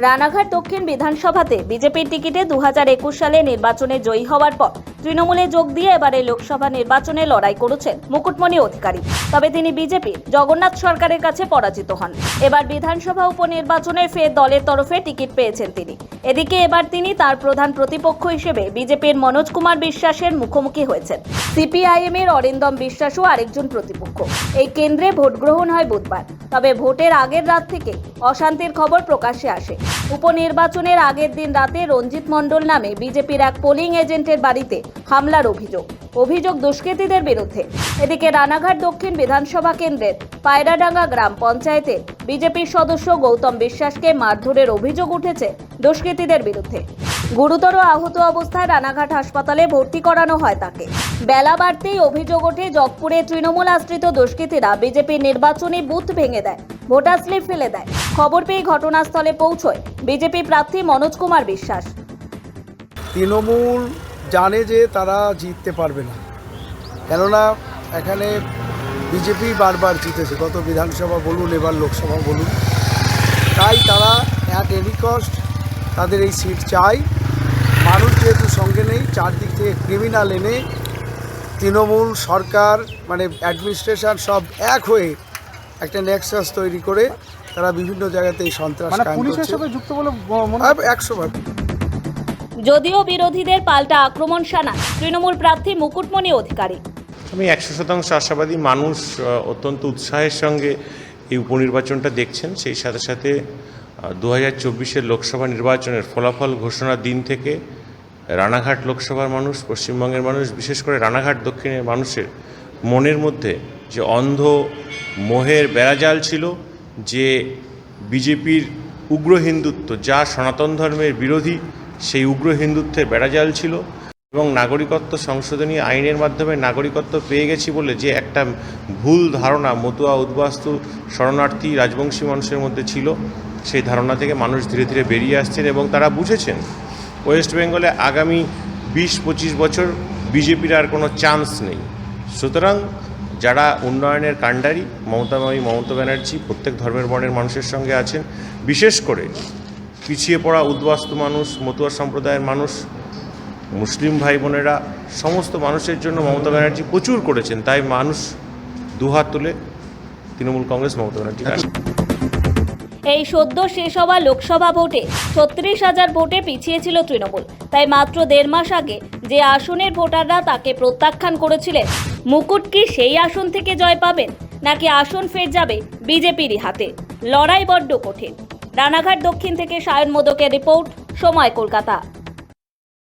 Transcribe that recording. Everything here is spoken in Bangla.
রানাঘাট দক্ষিণ বিধানসভাতে বিজেপির টিকিটে দু হাজার একুশ সালে নির্বাচনে জয়ী হওয়ার পর তৃণমূলে যোগ দিয়ে এবারে লোকসভা নির্বাচনে লড়াই করেছেন মুকুটমণি অধিকারী। তবে তিনি বিজেপির জগন্নাথ সরকারের কাছে পরাজিত হন। এবার বিধানসভা উপনির্বাচনে ফের দলের তরফে টিকিট পেয়েছেন তিনি। এদিকে এবার তিনি তার প্রধান প্রতিপক্ষ হিসেবে বিজেপির মনোজ কুমার বিশ্বাসের মুখোমুখি হয়েছেন। সিপিআইএম এর অরিন্দম বিশ্বাসও আরেকজন প্রতিপক্ষ। এই কেন্দ্রে ভোট গ্রহণ হয় বুধবার। তবে ভোটের আগের রাত থেকে অশান্তির খবর প্রকাশ্যে আসে। উপনির্বাচনের আগের দিন রাতে রঞ্জিত মণ্ডল নামে বিজেপির এক পোলিং এজেন্টের বাড়িতে হামলার অভিযোগ। অভিযোগ দুষ্কৃতীদের বিরুদ্ধে। এদিকে রানাঘাট দক্ষিণ বিধানসভা কেন্দ্রের পায়রাডাঙ্গা গ্রাম পঞ্চায়েতে বিজেপির সদস্য গৌতম বিশ্বাসকে মারধরের অভিযোগ উঠেছে দুষ্কৃতীদের বিরুদ্ধে। গুরুতর আহত অবস্থায় রানাঘাট হাসপাতালে ভর্তি করানো হয় তাকে। বেলা বাড়তেই অভিযোগ ওঠে, জগপুরে তৃণমূল আশ্রিত দুষ্কৃতীরা বিজেপির নির্বাচনী বুথ ভেঙে দেয়, ভোটার স্লিপ ফেলে দেয়। খবর পেয়ে ঘটনাস্থলে পৌঁছয় বিজেপি প্রার্থী মনোজ কুমার বিশ্বাস। তৃণমূল জানে যে তারা জিততে পারবে না। কেননা এখানে বিজেপি বারবার জিতেছে গত বিধানসভা বলুন এবার লোকসভা বলুন। তাই তারা অ্যাট এনি কস্ট তাদের এই সিট চাই মানুষ যেহেতু সঙ্গে নেই চারদিক থেকে ক্রিমিনাল এনে তৃণমূল সরকার মানে অ্যাডমিনিস্ট্রেশন সব এক হয়ে একটা নেক্সাস তৈরি করে তারা বিভিন্ন জায়গাতে এই সন্ত্রাস মানে একশো বার। যদিও বিরোধীদের পাল্টা আক্রমণ শানান তৃণমূল প্রার্থী মুকুটমণি অধিকারী। আমি একশো শতাংশ আশাবাদী মানুষ অত্যন্ত উৎসাহের সঙ্গে এই উপনির্বাচনটা দেখছেন। সেই সাথে সাথে দু হাজার চব্বিশের লোকসভা নির্বাচনের ফলাফল ঘোষণার দিন থেকে রানাঘাট লোকসভার মানুষ, পশ্চিমবঙ্গের মানুষ, বিশেষ করে রানাঘাট দক্ষিণের মানুষের মনের মধ্যে যে অন্ধ মোহের বেড়াজাল ছিল, যে বিজেপির উগ্র হিন্দুত্ব, যা সনাতন ধর্মের বিরোধী সেই উগ্র হিন্দুত্বের বেড়াজাল ছিল এবং নাগরিকত্ব সংশোধনী আইনের মাধ্যমে নাগরিকত্ব পেয়ে গেছি বলে যে একটা ভুল ধারণা মতুয়া উদ্বাস্তু শরণার্থী রাজবংশী মানুষের মধ্যে ছিল, সেই ধারণা থেকে মানুষ ধীরে ধীরে বেরিয়ে আসছেন এবং তারা বুঝেছেন, ওয়েস্ট বেঙ্গলে আগামী বিশ পঁচিশ বছর বিজেপির আর কোনো চান্স নেই। সুতরাং যারা উন্নয়নের কাণ্ডারি মমতাময়ী মমতা ব্যানার্জি প্রত্যেক ধর্মের বর্ণের মানুষের সঙ্গে আছেন, বিশেষ করে পিছিয়ে পড়া উদ্বাস্তু মানুষ, মতুয়া সম্প্রদায়ের মানুষ, মুসলিম ভাই বোনেরা, সমস্ত মানুষের জন্য মমতা ব্যানার্জি প্রচুর করেছেন। তাই মানুষ দুহাত তুলে তৃণমূল কংগ্রেস মমতা ব্যানার্জি এই সদ্য শেষ হওয়া লোকসভা ভোটে ছত্রিশ হাজার ভোটে পিছিয়ে ছিল তৃণমূল। তাই মাত্র দেড় মাস আগে যে আসনের ভোটাররা তাকে প্রত্যাখ্যান করেছিলেন, মুকুট কি সেই আসন থেকে জয় পাবেন, নাকি আসন ফের যাবে বিজেপিরই হাতে? লড়াই বড্ড কঠিন। রানাঘাট দক্ষিণ থেকে সায়ন মোদকের রিপোর্ট সময় কলকাতা।